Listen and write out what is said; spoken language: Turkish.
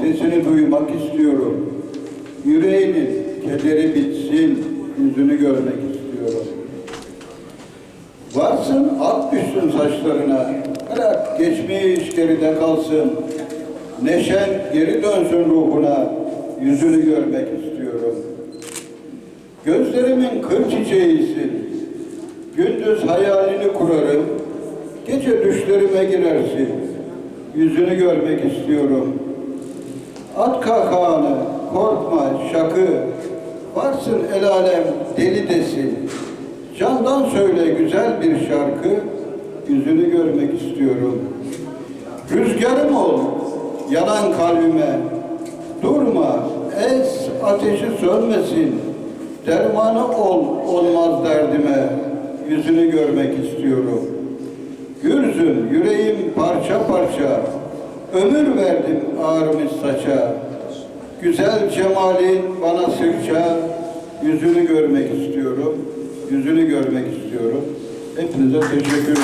sesini duymak istiyorum. Yüreğinin kederi bitsin, yüzünü görmek istiyorum. Varsın at düşsün saçlarına, bırak geçmiş geride kalsın. Neşen geri dönsün ruhuna, yüzünü görmek istiyorum. Gözlerimin kır çiçeğisin, gündüz hayalini kurarım, gece düşlerime girersin, yüzünü görmek istiyorum. At kahkahanı, korkma, şakı, varsın el alem deli desin. Candan söyle güzel bir şarkı, yüzünü görmek istiyorum. Rüzgarım ol, yanan kalbime, durma, es ateşi sönmesin. Dermanı ol, olmaz derdime, yüzünü görmek istiyorum. Parça parça, ömür verdim ağrımış saça. Güzel cemalin bana sırça, yüzünü görmek istiyorum, yüzünü görmek istiyorum. Hepinize teşekkür ederim.